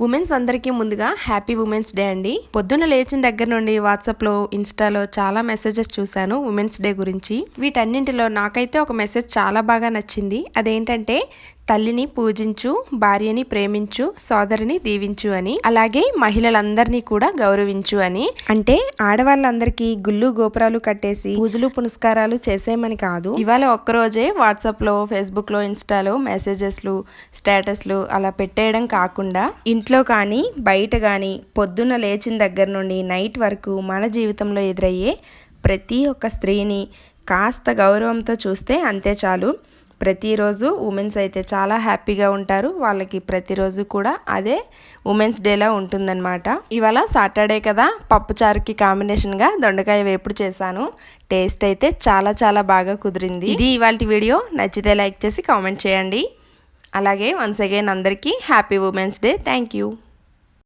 Women's అందరికీ ముందుగా happy women's day అండి. పొద్దున్న లేచిన దగ్గర నుండి వాట్సాప్లో ఇన్స్టాలో చాలా మెసేజెస్ చూశాను ఉమెన్స్ డే గురించి. వీటన్నింటిలో నాకైతే ఒక మెసేజ్ చాలా బాగా నచ్చింది. అదేంటంటే తల్లిని పూజించు భార్యని ప్రేమించు సోదరిని దీవించు అని అలాగే మహిళలందరినీ కూడా గౌరవించు అని. అంటే ఆడవాళ్ళందరికీ గుళ్ళు గోపురాలు కట్టేసి పూజలు పునస్కారాలు చేసేమని కాదు. ఇవాళ ఒక్కరోజే వాట్సాప్లో ఫేస్బుక్లో ఇన్స్టాలో మెసేజెస్లు స్టేటస్లు అలా పెట్టేయడం కాకుండా ఇంట్లో కానీ బయట కానీ పొద్దున్న లేచిన దగ్గర నుండి నైట్ వరకు మన జీవితంలో ఎదురయ్యే ప్రతి ఒక్క స్త్రీని కాస్త గౌరవంతో చూస్తే అంతే చాలు. ప్రతిరోజు ఉమెన్స్ అయితే చాలా హ్యాపీగా ఉంటారు. వాళ్ళకి ప్రతిరోజు కూడా అదే ఉమెన్స్ డేలా ఉంటుందన్నమాట. ఇవాళ సాటర్డే కదా. పప్పుచారుకి కాంబినేషన్గా దొండకాయ వేపుడు చేశాను. టేస్ట్ అయితే చాలా చాలా బాగా కుదిరింది. ఇది ఇవాళ వీడియో. నచ్చితే లైక్ చేసి కామెంట్ చేయండి. అలాగే వన్స్ అగైన్ అందరికీ happy women's day. Thank you.